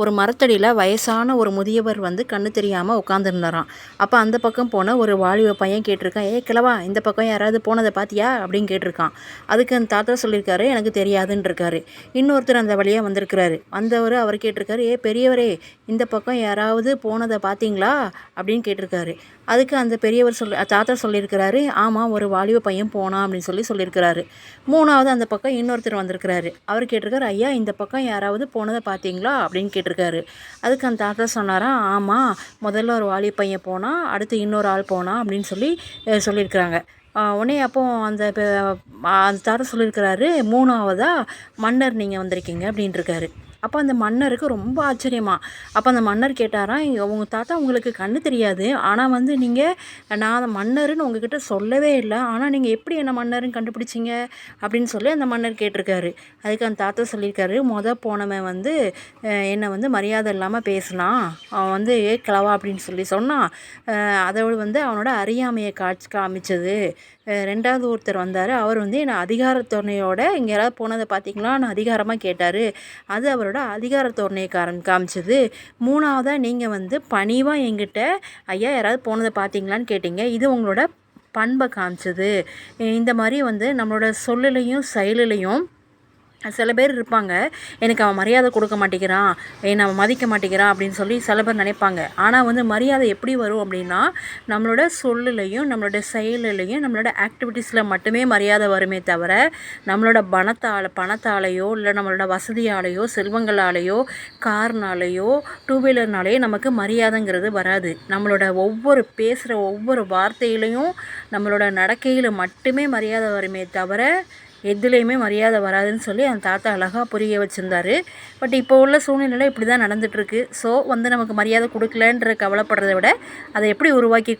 ஒரு மரத்தடியில் வயசான ஒரு முதியவர் வந்து கண்ணு தெரியாமல் உட்காந்துருந்தாராம் அப்போ அந்த பக்கம் போன ஒரு வாலிப பையன் கேட்டிருக்கான். ஏ கிழவா இந்த பக்கம் யாராவது போனதை பார்த்தியா அப்படின்னு கேட்டிருக்கான். அதுக்கு அந்த தாத்தா சொல்லியிருக்காரு எனக்கு தெரியாதுன்னு இருக்காரு. இன்னொருத்தர் அந்த வழியாக வந்திருக்கிறாரு. வந்தவர் அவர் கேட்டிருக்காரு ஏ பெரியவரே இந்த பக்கம் யாராவது போனதை பார்த்தீங்களா அப்படின்னு கேட்டிருக்காரு. அதுக்கு அந்த பெரியவர் சொல் தாத்தா சொல்லியிருக்கிறாரு ஆமாம் ஒரு வாலிப பையன் போனான் அப்படின்னு சொல்லி சொல்லியிருக்கிறாரு. மூணாவது அந்த பக்கம் இன்னொருத்தர் வந்திருக்கிறாரு. அவர் கேட்டிருக்காரு ஐயா இந்த பக்கம் யாராவது போனதை பார்த்தீங்களா அப்படின்னு கேட்டிருக்காரு அதுக்கு அந்த தாத்தா சொன்னாராம் ஆமாம் முதல்ல ஒரு வாலி பையன் போனால் அடுத்து இன்னொரு ஆள் போனான் அப்படின்னு சொல்லி சொல்லியிருக்கிறாங்க. உடனே அப்போ அந்த அந்த தாத்தா சொல்லியிருக்கிறாரு மூணாவதாக மன்னர் நீங்கள் வந்திருக்கீங்க அப்படின்ட்டுருக்காரு அப்போ அந்த மன்னருக்கு ரொம்ப ஆச்சரியமா. அப்போ அந்த மன்னர் கேட்டாராம் உங்கள் தாத்தா உங்களுக்கு கண்ணு தெரியாது. ஆனால் வந்து நீங்கள் நான் அந்த மன்னர்னு உங்ககிட்ட சொல்லவே இல்லை. ஆனால் நீங்கள் எப்படி என்ன மன்னருன்னு கண்டுபிடிச்சிங்க? அப்படின்னு சொல்லி அந்த மன்னர் கேட்டிருக்காரு. அதுக்கு அந்த தாத்தா சொல்லியிருக்காரு மொதல் போனவன் வந்து என்னை வந்து மரியாதை இல்லாமல் பேசினான். அவன் வந்து ஏ கிளவா அப்படின்னு சொல்லி சொன்னான். அதோடு வந்து அவனோட அறியாமையை காட்சி காமிச்சது. ரெண்டாவது ஒருத்தர் வந்தார். அவர் வந்து என்னை அதிகாரத்துணையோட இங்கே யாராவது போனதை பார்த்தீங்களான்னு அதிகாரமாக கேட்டார். அது அவரோட அதிகார தோரணையை காரம் காமிச்சது. மூணாவதாக நீங்கள் வந்து பணிவாக எங்கிட்ட ஐயா யாராவது போனதை பார்த்தீங்களான்னு கேட்டீங்க. இது உங்களோட பண்பை காமிச்சது. இந்த மாதிரி வந்து நம்மளோட சொல்லுலையும் செயலிலையும் சில பேர் இருப்பாங்க எனக்கு அவன் மரியாதை கொடுக்க மாட்டேங்கிறான் என்னை அவன் மதிக்க மாட்டேங்கிறான் அப்படின்னு சொல்லி சில பேர் நினைப்பாங்க. ஆனால் வந்து மரியாதை எப்படி வரும் அப்படின்னா நம்மளோட சொல்லுலையும் நம்மளோட செயலிலையும் நம்மளோட ஆக்டிவிட்டீஸில் மட்டுமே மரியாதை வருமே தவிர நம்மளோட பணத்தால் பணத்தாலேயோ இல்லை நம்மளோட வசதியாலேயோ செல்வங்களாலேயோ கார்னாலேயோ டூ வீலர்னாலேயோ நமக்கு மரியாதைங்கிறது வராது. நம்மளோட ஒவ்வொரு பேசுகிற ஒவ்வொரு வார்த்தையிலையும் நம்மளோட நடக்கையில் மட்டுமே மரியாதை வருமே தவிர எதுலேயுமே மரியாதை வராதுன்னு சொல்லி அந்த தாத்தா அழகாக புரிய வச்சுருந்தாரு. பட் இப்போ உள்ள சூழ்நிலையில் இப்படி தான் நடந்துகிட்ருக்கு ஸோ வந்து நமக்கு மரியாதை கொடுக்கலன்ற கவலைப்படுறத விட அதை எப்படி உருவாக்கி